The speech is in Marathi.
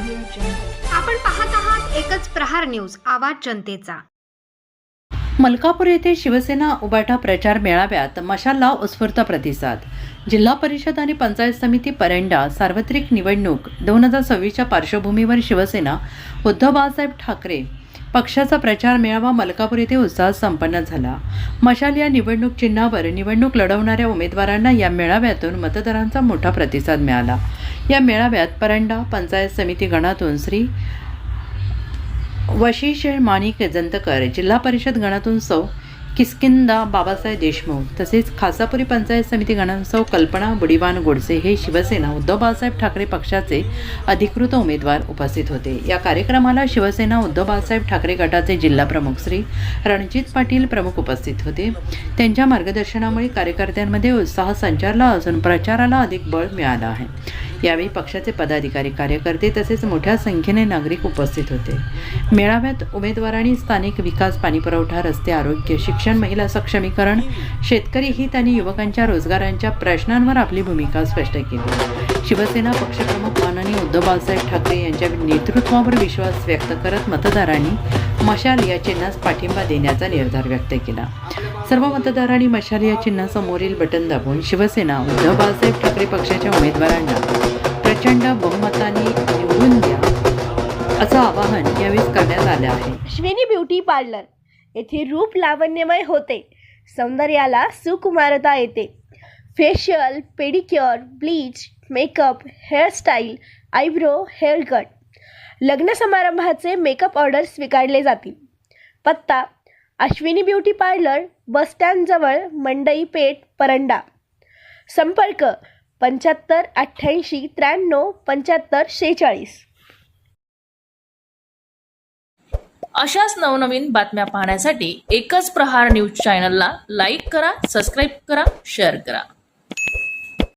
आपण पाहत आहात एकच प्रहार न्यूज आवाज जनतेचा. मलकापूर येथे शिवसेना उबाटा प्रचार मेळाव्यात मशालला उत्स्फूर्त प्रतिसाद. जिल्हा परिषद आणि पंचायत समिती परंडा सार्वत्रिक निवडणूक दोन हजार सव्वीसच्या पार्श्वभूमीवर शिवसेना उद्धव बाळासाहेब ठाकरे पक्षाचा प्रचार मेळावा मलकापूर येथे उत्साहात संपन्न झाला. मशाल या निवडणूक चिन्हावर निवडणूक लढवणाऱ्या उमेदवारांना या मेळाव्यातून मतदारांचा मोठा प्रतिसाद मिळाला. या मेळाव्यात परंडा पंचायत समिती गणातून श्री वशिष माणिक जंतकर जिल्हा परिषद गणातून सौ किस्किंदा बाबासाहेब देशमुख तसेच खासापुरी पंचायत समिती गणोत्सव कल्पना बुडिवान गोडसे हे शिवसेना उद्धव बाळासाहेब ठाकरे पक्षाचे अधिकृत उमेदवार उपस्थित होते. या कार्यक्रमाला शिवसेना उद्धव बाळासाहेब ठाकरे गटाचे जिल्हा प्रमुख श्री रणजित पाटील प्रमुख उपस्थित होते. त्यांच्या मार्गदर्शनामुळे कार्यकर्त्यांमध्ये उत्साह संचारला असून प्रचाराला अधिक बळ मिळालं आहे. यावेळी पक्षाचे पदाधिकारी कार्यकर्ते तसेच मोठ्या संख्येने नागरिक उपस्थित होते. मेळाव्यात उमेदवारांनी स्थानिक विकास पाणीपुरवठा रस्ते आरोग्य शिक्षण शिक्षण महिला सक्षमीकरण शेतकरी हित आणि युवकांच्या रोजगारांच्या प्रश्नांवर आपली भूमिका स्पष्ट केली. शिवसेना पक्षप्रमुख माननीय उद्धव बाळासाहेब ठाकरे यांच्या नेतृत्वावर विश्वास व्यक्त करत मतदारांनी मशाल या चिन्हास पाठिंबा देण्याचा निर्धार व्यक्त केला. सर्व मतदारांनी मशाल या चिन्हासमोरील बटन दाबून शिवसेना उद्धव बाळासाहेब ठाकरे पक्षाच्या उमेदवारांना प्रचंड बहुमताने निवडून द्या असं आवाहन यावेळी करण्यात आलं आहे. Ashwini beauty parlour. येथे रूप लावण्यमय होते. सौंदर्याला सुकुमारता येते. Facial pedicure bleach makeup hairstyle eyebrow hair cut लग्न समारंभाचे मेकअप ऑर्डर स्वीकारले जातील. पत्ता अश्विनी ब्युटी पार्लर बसस्टँडजवळ मंडई पेठ परंडा. संपर्क पंच्याहत्तर अठ्ठ्याऐंशी त्र्याण्णव पंच्याहत्तर शेहेचाळीस. अशाच नवनवीन बातम्या पाहण्यासाठी एकच प्रहार न्यूज चॅनलला लाईक करा सबस्क्राईब करा शेअर करा.